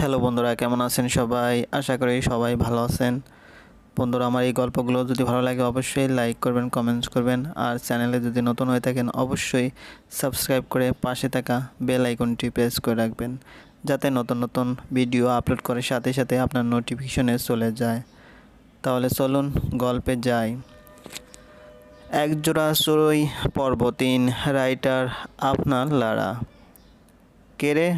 Hello বন্ধুরা, কেমন আছেন সবাই? আশা করি সবাই ভালো আছেন। বন্ধুরা, আমার এই গল্পগুলো যদি ভালো লাগে অবশ্যই লাইক করবেন কমেন্টস করবেন। আর চ্যানেলে যদি নতুন হয়ে থাকেন, অবশ্যই সাবস্ক্রাইব করে পাশে থাকা বেল আইকনটি প্রেস করে রাখবেন, যাতে নতুন নতুন ভিডিও আপলোড করার সাথে সাথে আপনার নোটিফিকেশনে চলে যায়। তাহলে চলুন গল্পে যাই। একজোড়া চড়ুই পর্বতিন রাইটার আপনার লারা। কেরে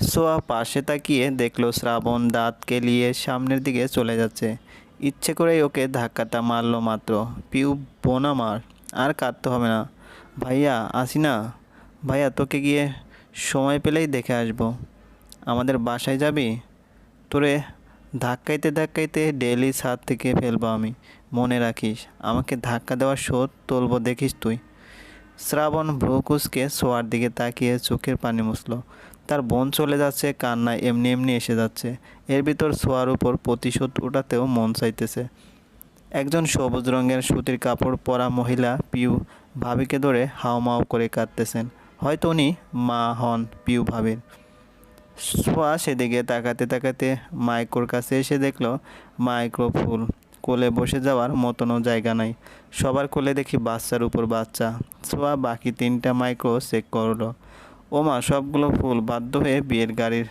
সোয়া পাশে তাকিয়ে দেখল শ্রাবণ দাঁত কেলিয়ে সামনের দিকে চলে যাচ্ছে। ইচ্ছে করেই ওকে ধাক্কাটা মারলো মাত্র। পিউ বোন আমার, আর কাঁদতে হবে না। ভাইয়া আসি না ভাইয়া, তোকে গিয়ে সময় পেলেই দেখে আসব। আমাদের বাসায় যাবি? তোরে ধাক্কাইতে ধাক্কাইতে ডেলি ছাদ থেকে ফেলব আমি। মনে রাখিস, আমাকে ধাক্কা দেওয়ার শোধ তুলবো দেখিস তুই। শ্রাবণ ভ্রুকুসকে শোয়ার দিকে তাকিয়ে চোখের পানি মুছলো। তার বোন চলে যাচ্ছে কান্নায় এমনি এমনি এসে যাচ্ছে। এর ভিতর শোয়ার উপর প্রতিশোধ ওঠাতেও মন চাইতেছে। একজন সবুজ রঙের সুতির কাপড় পরা মহিলা পিউ ভাবিকে ধরে হাওমাও করে কাঁদতেছেন। হয়তো উনি মা হন পিউ ভাবির। সোয়া সেদিকে তাকাতে তাকাতে মাইক্রোর কাছে এসে দেখল, মাইক্রো ফুল। কোলে বসে যাওয়ার মতনও জায়গা নাই। সবার কোলে দেখি বাচ্চার উপর বাচ্চা। সোয়া বাকি তিনটা মাইক্রো চেক করল। ওমা, সবগুলো ফুল বাধ্য হয়ে বিয়ের গাড়ির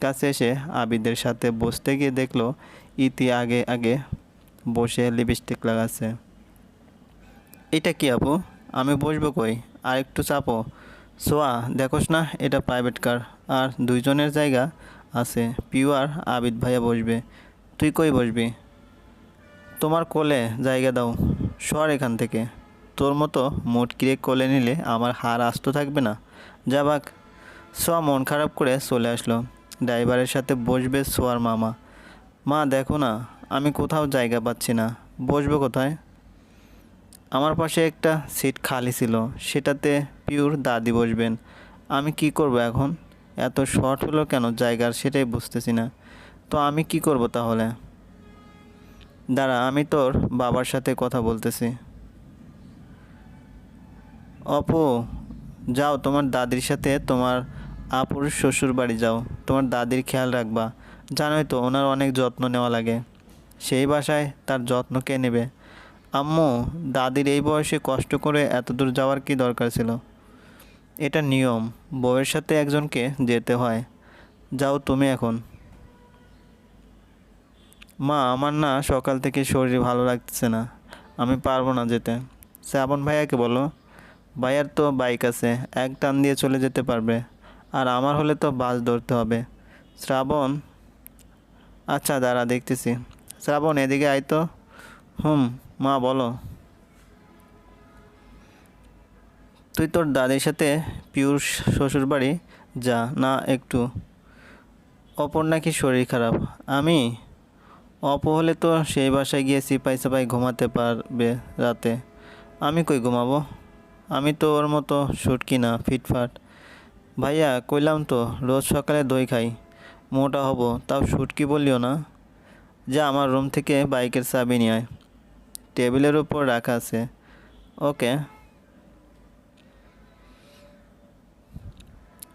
কাছে এসে আবিদের সাথে বসতে গিয়ে দেখল, ইতি আগে আগে বসে লিপস্টিক লাগাচ্ছে। এটা কি আপু? আমি বসবো কই? আর একটু চাপো। সোয়া, দেখোস না, এটা প্রাইভেট কার আর দুইজনের জায়গা আছে। পিউ আর আবিদ ভাইয়া বসবে। তুই কই বসবি? তোমার কোলে জায়গা দাও। সর এখান থেকে। তোর মতো মোট মোটকিরে কোলে নিলে আমার হার আস্ত থাকবে না। যাবাক সোয়া মন খারাপ করে চলে আসলো। ড্রাইভারের সাথে বসবে সোয়ার মামা। মা, দেখো না, আমি কোথাও জায়গা পাচ্ছি না। বসবো কোথায়? আমার পাশে একটা সিট খালি ছিল। সেটাতে পিওর দাদি বসবেন। আমি কি করব এখন? এত শর্ট হলো কেন? জায়গার সেটাই বুঝতেছি না। তো আমি কি করব তাহলে? দাঁড়া, আমি তোর বাবার সাথে কথা বলতেছি। অপু যাও, তোমার দাদির সাথে তোমার আপুর শ্বশুর বাড়ি যাও। তোমার দাদির খেয়াল রাখবা। জানোই তো, ওনার অনেক যত্ন নেওয়া লাগে। সেই বাসায় তার যত্ন কে নেবে? আম্মু, দাদির এই বয়সে কষ্ট করে এত দূর যাওয়ার কি দরকার ছিল? এটা নিয়ম। বউয়ের সাথে একজনকে যেতে হয়। যাও তুমি এখন। মা, আমার না সকাল থেকে শরীর ভালো লাগতেছে না। আমি পারব না যেতে। শ্রাবণ ভাইয়াকে বলো। ভাইয়ার তো বাইক আছে, এক টান দিয়ে চলে যেতে পারবে। আর আমার হলে তো বাস ধরতে হবে। শ্রাবণ আচ্ছা দাঁড়া দেখতেছি। শ্রাবণ, এদিকে আয় তো। হুম, মা বলো। তুই তোর দাদির সাথে পিউর শ্বশুর বাড়ি যা, না একটু। অপর নাকি শরীর খারাপ। আমি? অপ হলে তো সেই বাসায় গিয়ে সিপাই সাপাই ঘুমাতে পারবে রাতে। আমি কই ঘুমাবো? আমি তো ওর মতো শুটকি না, ফিটফাট। ভাইয়া, কইলাম তো, রোজ সকালে দই খাই। মোটা হব, তাও শুটকি বললিও না। যা, আমার রুম থেকে বাইকের চাবি নিয়ে আয়। টেবিলের উপর রাখা আছে। ওকে।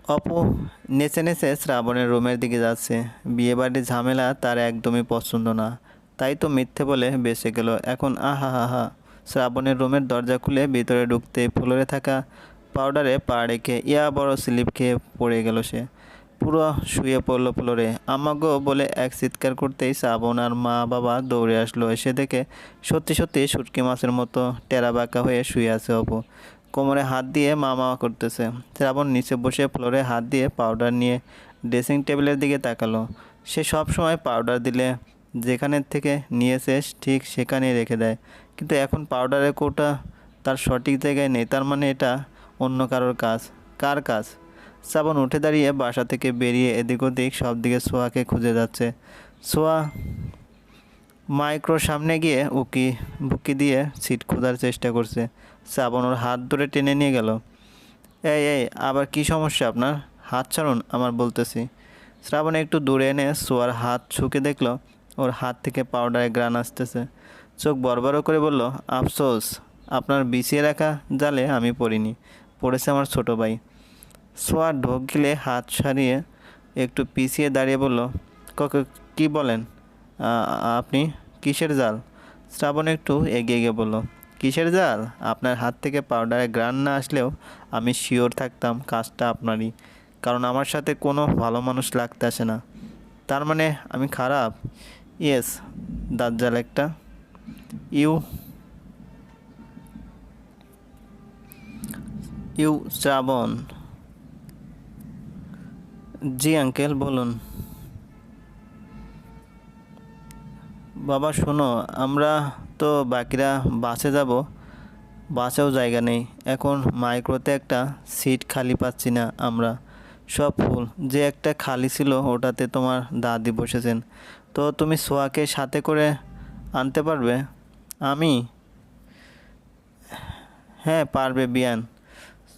অপু নেচে নেচে শ্রাবণের রুমের দিকে যাচ্ছে। বিয়েবাড়ির ঝামেলা তার একদমই পছন্দ না। তাই তো মিথ্যে বলে বেঁচে গেল। এখন আহা হা হা। শ্রাবণের রুমের দরজা খুলে ভিতরে ঢুকতে ফ্লোরে থাকা পাউডারে পা রেখে ইয়া বড় স্লিপ খেয়ে পড়ে গেল সে। পুরো শুয়ে পড়ল ফ্লোরে। আমাগো বলে এক চিৎকার করতেই শ্রাবণ আর মা বাবা দৌড়ে আসলো। এসে দেখে সত্যি সত্যি শুটকি মাছের মতো টেরা বাঁকা হয়ে শুয়ে আছে অপু। কোমরে হাত দিয়ে মা মা করতেছে। শ্রাবণ নিচে বসে ফ্লোরে হাত দিয়ে পাউডার নিয়ে ড্রেসিং টেবিলের দিকে তাকালো। সে সব সময় পাউডার দিলে যেখানের থেকে নিয়ে নিয়েছে ঠিক সেখানেই রেখে দেয়। কিন্তু এখন পাউডারের কোটা তার সঠিক জায়গায় নেই, তার মানে এটা অন্য কারোর কাজ। কার কাজ? শ্রাবণ উঠে দাঁড়িয়ে বাসা থেকে বেরিয়ে এদিক ওদিক সব দিকে সোয়াকে খুঁজে যাচ্ছে। সোয়া মাইক্রোর সামনে গিয়ে উকি বুকি দিয়ে সিট খোঁজার চেষ্টা করছে। শ্রাবণ ওর হাত ধরে টেনে নিয়ে গেল। এই এই, আবার কি সমস্যা আপনার? হাত ছাড়ুন, আমার বলতেছি। শ্রাবণ একটু দূরে এনে সোয়ার হাত ছুকে দেখল, ওর হাত থেকে পাউডারে গ্রান আসতেছে। চোখ বড় করে বলল, আফসোস, আপনার বিছিয়ে রাখা জালে আমি পড়িনি, পড়েছে আমার ছোট ভাই। সোয়া ঢোক গিলে হাত সারিয়ে একটু পিছিয়ে দাঁড়িয়ে বলল "ক- কি বলেন? আপনি কিসের জাল? শ্রাবণ একটু এগিয়ে গিয়ে বলল, কিসের জাল? আপনার হাত থেকে পাউডারে গ্রান না আসলেও আমি শিওর থাকতাম কাজটা আপনারই, কারণ আমার সাথে কোনো ভালো মানুষ লাগতে আসে না। তার মানে আমি খারাপ? ইয়েস, দাজ্জাল একটা ইউ ইউ শ্রাবণ। জি, আঙ্কেল, বলুন। বাবা, শোনো, আমরা তো বাকিরা বাসে যাব, বাসেও জায়গা নেই। এখন মাইক্রোতে একটা সিট খালি পাচ্ছি না আমরা। সব ফুল, যে একটা খালি ছিল, ওটাতে তোমার দাদি বসেছেন। তো তুমি সোয়াকে সাথে করে আনতে পারবে? আমি? হ্যাঁ পারবে বিয়ান।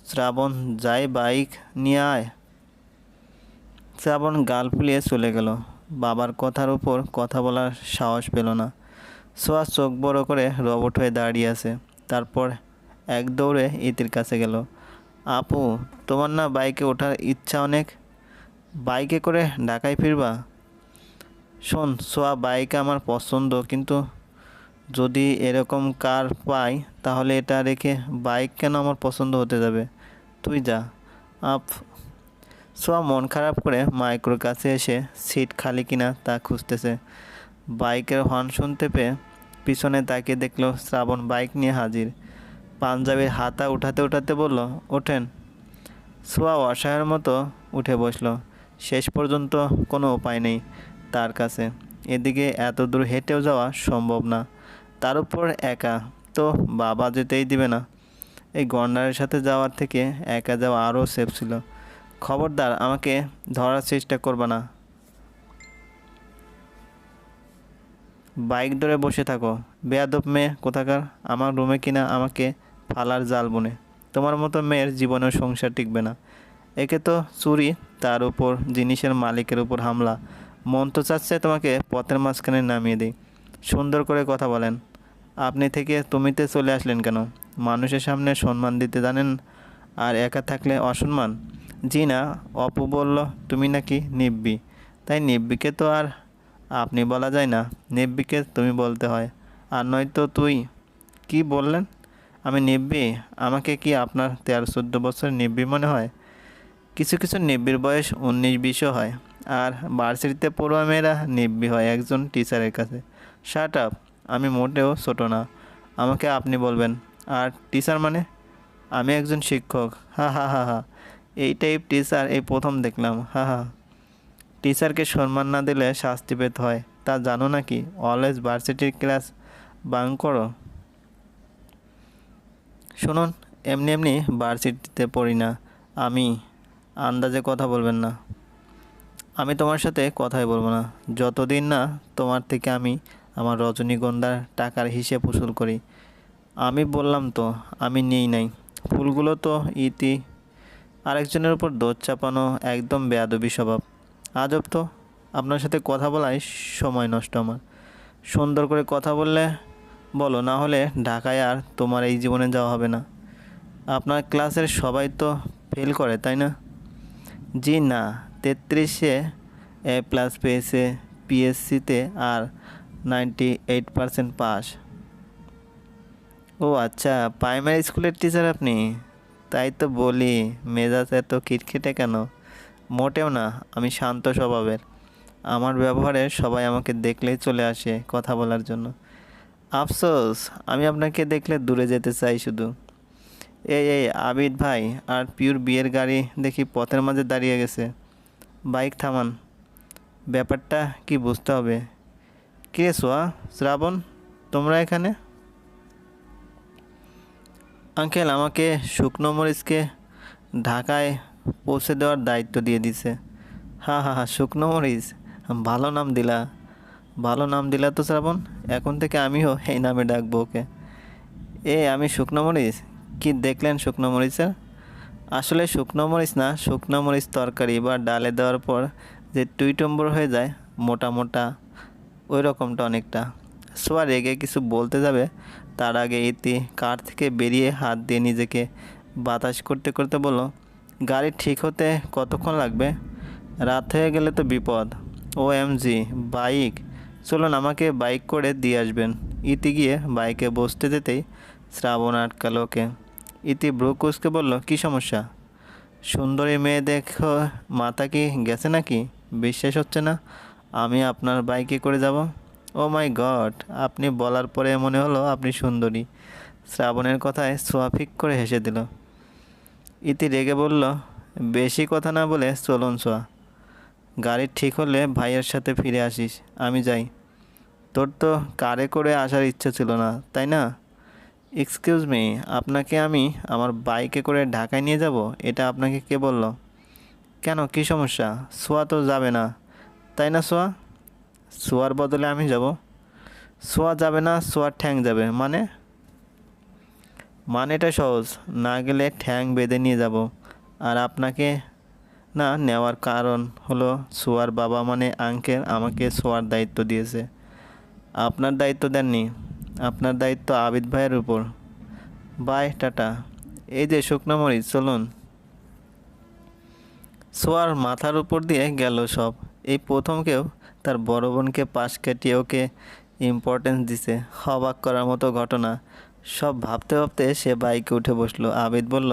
শ্রাবণ, যাই বাইক নিয়ে আয়। শ্রাবণ গাল ফুলিয়ে চলে গেল। বাবার কথার উপর কথা বলার সাহস পেল না। সোয়া চোখ বড় করে রবট হয়ে দাঁড়িয়ে আছে। তারপর এক দৌড়ে ইতির কাছে গেল। আপু, তোমার না বাইকে ওঠার ইচ্ছা অনেক। বাইকে করে ঢাকায় ফিরবা? শোন, সোয়া বাইক আমার পছন্দ, কিন্তু যদি এরকম কার পাই, তাহলে এটা রেখে বাইক কেন আমার পছন্দ হতে যাবে? তুই যা। আপ সোয়া মন খারাপ করে মাইক্রোর কাছে এসে সিট খালি কিনা তা খুঁজতেছে। বাইকের হর্ন শুনতে পেয়ে পিছনে তাকিয়ে দেখল শ্রাবণ বাইক নিয়ে হাজির। পাঞ্জাবির হাতা উঠাতে উঠাতে বলল, ওঠেন। সোয়া অসহায়ের মতো উঠে বসল। শেষ পর্যন্ত কোনো উপায় নেই তার কাছে। এদিকে এত দূর হেঁটেও যাওয়া সম্ভব না। তার উপর একা। তো বাবা যেতেই দিবে না। এই গন্ডারের সাথে যাওয়ার থেকে একা যাওয়া আরও সেফ ছিল। খবরদার, আমাকে ধরার চেষ্টা করবে না। বাইক ধরে বসে থাকো। বেয়াদব মেয়ে কোথাকার? আমার রুমে কিনা আমাকে ফালার জাল বনে। তোমার মতো মেয়ের জীবনেও সংসার টিকবে না। একে তো চুরি, তার উপর জিনিসের মালিকের উপর হামলা। মন তো চাচ্ছে তোমাকে পথের মাঝখানে নামিয়ে দিই। সুন্দর করে কথা বলেন। আপনি থেকে তুমিতে চলে আসলেন কেন? মানুষের সামনে সম্মান দিতে জানেন আর একা থাকলে অসম্মান? জি না, অপু বলল, তুমি নাকি নিব্বি? তাই নিব্বিকে তো আর আপনি বলা যায় না, নিব্বিকে তুমি বলতে হয়। আর নয়তো তুই? কি বললেন? আমি নিব্বি? আমাকে কি আপনার তেরো চোদ্দ বছর নিব্বি মনে হয়? কিছু কিছু নিব্বির বয়স উনিশ বিশও হয়। আর ভার্সিটিতে পড়ুয়া মেয়েরা নিব্বি হয় একজন টিচারের কাছে। Shut up! আমি মোটেও ছোটো না। আমাকে আপনি বলবেন, আর টিচার মানে? আমি একজন শিক্ষক। হা হা হা হা। এই টাইপ টিচার এই প্রথম দেখলাম, হা হা। টিচারকে সম্মান না দিলে শাস্তি পেতে হয়। তা জানো নাকি? অলওয়েজ ভার্সিটির ক্লাস বাং করো। শুনুন, এমনি এমনি ভার্সিটিতে পড়ি না। আমি আন্দাজে কথা বলবেন না। আমি তোমার সাথে কথাই বলব না। যতদিন না তোমার থেকে আমি আমার রজনীগন্ধার টাকার হিসেব উসুল করি। আমি বললাম তো, আমি নেই নাই। ফুলগুলো তো ইতি। আরেকজনের উপর দোষ চাপানো একদম বেয়াদবি স্বভাব। আজব তো, আপনার সাথে কথা বলাই সময় নষ্ট আমার। সুন্দর করে কথা বললে বলো, না হলে ঢাকায় আর তোমার এই জীবনে যাওয়া হবে না। আপনার ক্লাসের সবাই তো ফেল করে, তাই না? জি না, তেত্রিশে এ প্লাস পেয়েছে, পিএসসিতে আর নাইনটি এইট পারসেন্ট পাস ও আচ্ছা প্রাইমারি স্কুলের টিচার আপনি? তাই তো বলি, মেজাজ এত খিটখিটে কেন? মোটেও না, আমি শান্ত স্বভাবের। আমার ব্যবহারে সবাই আমাকে দেখলেই চলে আসে কথা বলার জন্য। আফসোস, আমি আপনাকে দেখলে দূরে যেতে চাই শুধু। এই এই, আবিদ ভাই, আর পিওর বিয়ের গাড়ি দেখি পথের মাঝে দাঁড়িয়ে গেছে। বাইক থামান। ব্যাপারটা কি বুঝতে হবে? কে সোয়া শ্রাবণ, তোমরা এখানে? আঙ্কেল, আমাকে শুকনো মরিচকে ঢাকায় পৌঁছে দেওয়ার দায়িত্ব দিয়ে দিছে। হা হা হা, শুকনো মরিচ। ভালো নাম দিলা। ভালো নাম দিলা তো, শ্রাবণ? এখন থেকে আমিও এই নামে ডাকবো ওকে। এ, আমি শুকনো মরিচ? কি দেখলেন শুকনো মরিচের? আসলে শুকনো মরিচ না, শুকনো মরিচ তরকারি বা ডালে দেওয়ার পর যে টুইটম্বর হয়ে যায়, মোটা মোটা। ওই রকমটা অনেকটা। সোয়া রেগে কিছু বলতে যাবে, তার আগে ইতি কার থেকে বেরিয়ে হাত দিয়ে নিজেকে বাতাস করতে করতে বলল, গাড়ি ঠিক হতে কতক্ষণ লাগবে? রাত হয়ে গেলে তো বিপদ। O M G bike. চলুন আমাকে বাইক করে দিয়ে আসবেন। ইতি গিয়ে বাইকে বসতে যেতেই শ্রাবণ আটকালো ওকে। ইতি ব্রুকুসকে বলল, কী সমস্যা? সুন্দরী মেয়ে দেখো, মাথা কি গেছে নাকি? বিশ্বাস হচ্ছে না। আমি আপনার বাইকে করে যাব। ও মাই গড, আপনি বলার পরে মনে হলো আপনি সুন্দরী। শ্রাবণের কথায় সোয়াফিক করে হেসে দিল। ইতি রেগে বলল, বেশি কথা না বলে চলুন সোয়া। গাড়ি ঠিক হলে ভাইয়ের সাথে ফিরে আসিস, আমি যাই। তোর তো কারে করে আসার ইচ্ছে ছিল না, তাই না? এক্সকিউজ মি, আপনাকে আমি আমার বাইকে করে ঢাকায় নিয়ে যাব? এটা আপনাকে কে বলল? কেন, কী সমস্যা? সোয়া তো যাবে না। তাই না সোয়া? সোয়ার বদলে আমি যাব। সোয়া যাবে না, সোয়ার ঠ্যাং যাবে। মানে? মানেটা সহজ। না গেলে ঠ্যাং বেঁধে নিয়ে যাব। আর আপনাকে না নেওয়ার কারণ হলো সোয়ার বাবা মানে আঙ্কেল আমাকে সোয়ার দায়িত্ব দিয়েছে। আপনার দায়িত্ব দেননি। আপনার দায়িত্ব আবিদ ভাইয়ের উপর। Bye, tata. এই যে শুকনো মরিচ, চলুন। সোয়ার মাথার উপর দিয়ে গেল সব। এই প্রথম কেউ তার বড় বোনকে পাশ কাটিয়ে ওকে ইম্পর্টেন্স দিছে অবাক করার মতো ঘটনা। সব ভাবতে ভাবতে সে বাইকে উঠে বসল। আবিদ বলল,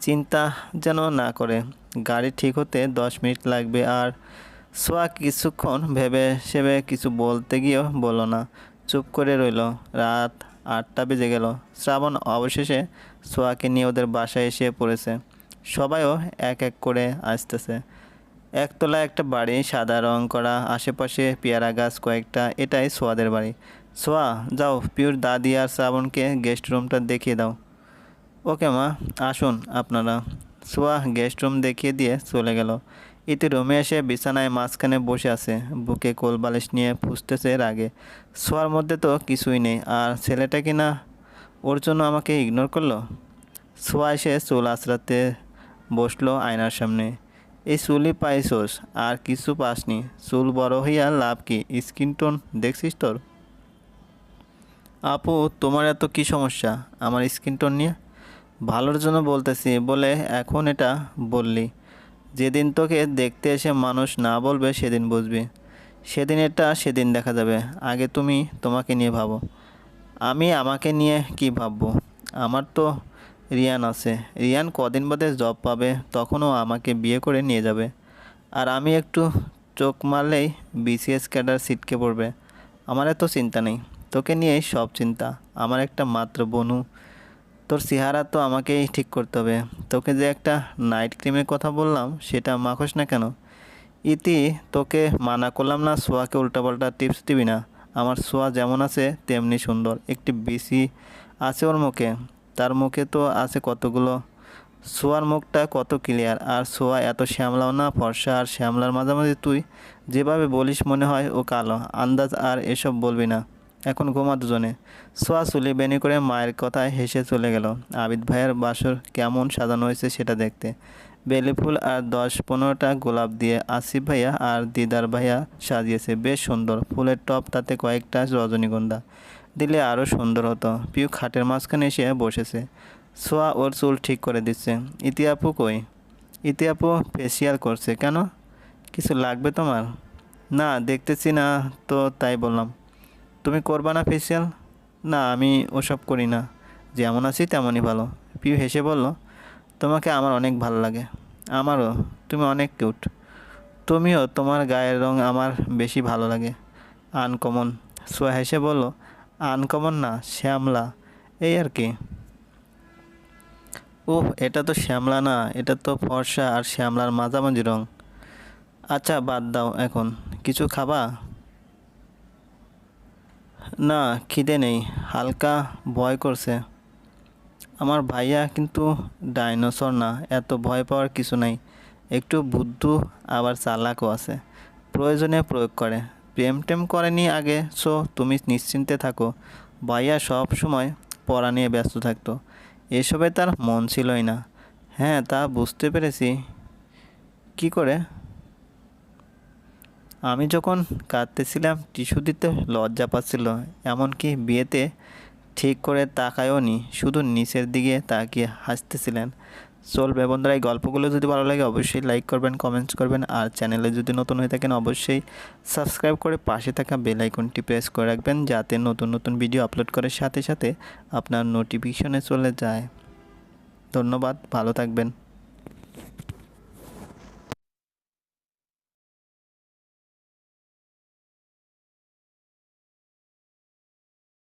চিন্তা যেন না করে। গাড়ি ঠিক হতে দশ মিনিট লাগবে আর সোয়া কিছুক্ষণ ভেবে সেবে কিছু বলতে গিয়েও বলল না। চুপ করে রইল। রাত আটটা বেজে গেল। শ্রাবণ অবশেষে সোয়াকে নিয়ে ওদের বাসায় এসে পড়েছে। সবাইও এক এক করে আসতেছে। একতলা একটা বাড়ি, সাদা রং করা, আশেপাশে পেয়ারা গাছ কয়েকটা, এটাই সোয়াদের বাড়ি। সোয়া, যাও, পিওর দাদি আর শ্রাবণকে গেস্ট রুমটা দেখিয়ে দাও। ওকে মা, আসুন আপনারা। সোয়া গেস্ট রুম দেখিয়ে দিয়ে চলে গেল। ইতি রুমে এসে বিছানায় মাঝখানে বসে আছে। বুকে কোল বালিশ নিয়ে ফুসতেছে রাগে। সোয়ার মধ্যে তো কিছুই নেই, আর ছেলেটা কি না? ওর জন্য আমাকে ইগনোর করল? সোয়া এসে চুল আঁচড়াতে বসল আয়নার সামনে। এই চুলই পাইছোস, আর কিছু পাসনি। চুল বড় হইয়া লাভ কি? স্কিন টোন দেখছিস তোর? আপু, তোমার এত কি সমস্যা? আমার স্কিন টোন নিয়ে? ভালোর জন্য বলতেছি, বলে এখন এটা বললি। যেদিন তোকে দেখতে এসে মানুষ না বলবে, সেদিন বুঝবি। সেদিন এটা, সেদিন দেখা যাবে। আগে তুমি তোমাকে নিয়ে ভাবো। আমি আমাকে নিয়ে কি ভাববো? আমার তো রিয়ান আছে। রিয়ান কদিন বাদে জব পাবে, তখনও আমাকে বিয়ে করে নিয়ে যাবে। আর আমি একটু চোখ মারলেই বিসিএস ক্যাডার সিটকে পড়বে। আমার এত চিন্তা নেই। তোকে নিয়েই সব চিন্তা। আমার একটা মাত্র বনু। তোর চেহারা তো আমাকেই ঠিক করতে হবে। তোকে যে একটা নাইট ক্রিমের কথা বললাম, সেটা মাখোস না কেন? ইতি, তোকে মানা করলাম না সোয়াকে উল্টাপাল্টা টিপস দিবি না। আমার সোয়া যেমন আছে, তেমনি সুন্দর। একটি বিসি আছে ওর মুখে। তার মুখে তো আছে কতগুলো? সোয়ার মুখটা কত ক্লিয়ার আর সোয়া এত শ্যামলাও না, ফর্সা আর শ্যামলার মাঝামাঝি তুই? যেভাবে বলিস মনে হয় ও কালো, আন্দাজ আর এসব বলবি না। এখন ঘুমা দুজনে। সোয়া চুলি বেনি করে মায়ের কথায় হেসে চলে গেল। আবিদ ভাইয়ের বাসর কেমন সাজানো হয়েছে সেটা দেখতে। বেলি ফুল আর দশ পনেরোটা গোলাপ দিয়ে আসিফ ভাইয়া আর দিদার ভাইয়া সাজিয়েছে। বেশ সুন্দর। ফুলের টপ তাতে কয়েকটা রজনীগন্ধা। দিলে আরও সুন্দর হতো। পিউ খাটের মাঝখানে এসে বসেছে। সোয়া ওর চুল ঠিক করে দিচ্ছে। ইতিআপু কই? ইতিআপু ফেসিয়াল করছে কেন? কিছু লাগবে তোমার? না, দেখতেছি না তো তাই বললাম। তুমি করবা না ফেসিয়াল না, আমি ওসব করি না। যেমন আছি তেমনই ভালো। পিউ হেসে বলল, তোমাকে আমার অনেক ভালো লাগে। আমারও। তুমি অনেক কিউট তুমিও তোমার গায়ের রং আমার বেশি ভালো লাগে। আনকমন। সোয়া হেসে বলল আনকমন না, শ্যামলা। এই আর কি। ওহ এটা তো শ্যামলা না, এটা তো ফর্সা আর শ্যামলার মাঝামাঝি রং। আচ্ছা বাদ দাও এখন। কিছু খাবা? না, খিদে নেই, হালকা ভয় করছে। আমার ভাইয়া কিন্তু ডাইনোসর না, এত ভয় পাওয়ার কিছু নাই। একটু বুদ্ধু, আবার চালাকও আছে। প্রয়োজনে প্রয়োগ করে। প্রেম টেম করেনি আগে, সো তুমি নিশ্চিন্তে থাকো। ভাইয়া সব সময় পড়া নিয়ে ব্যস্ত থাকতো। এসবে তার মন ছিলই না। হ্যাঁ তা বুঝতে পেরেছি। কি করে? আমি যখন কাঁদতেছিলাম, টিস্যু দিতে লজ্জা পাচ্ছিল, এমনকি বিয়েতে ঠিক করে তাকায়ও নি শুধু নিচের দিকে তাকিয়ে হাসতেছিলেন। চলবে বন্ধুরা, এই গল্পগুলো যদি ভালো লাগে অবশ্যই লাইক করবেন কমেন্টস করবেন, আর চ্যানেলে যদি নতুন হয়ে থাকেন অবশ্যই সাবস্ক্রাইব করে পাশে থাকা বেল আইকনটি প্রেস করে রাখবেন, যাতে নতুন নতুন ভিডিও আপলোড করার সাথে সাথে আপনার নোটিফিকেশনে চলে যায়। ধন্যবাদ, ভালো থাকবেন।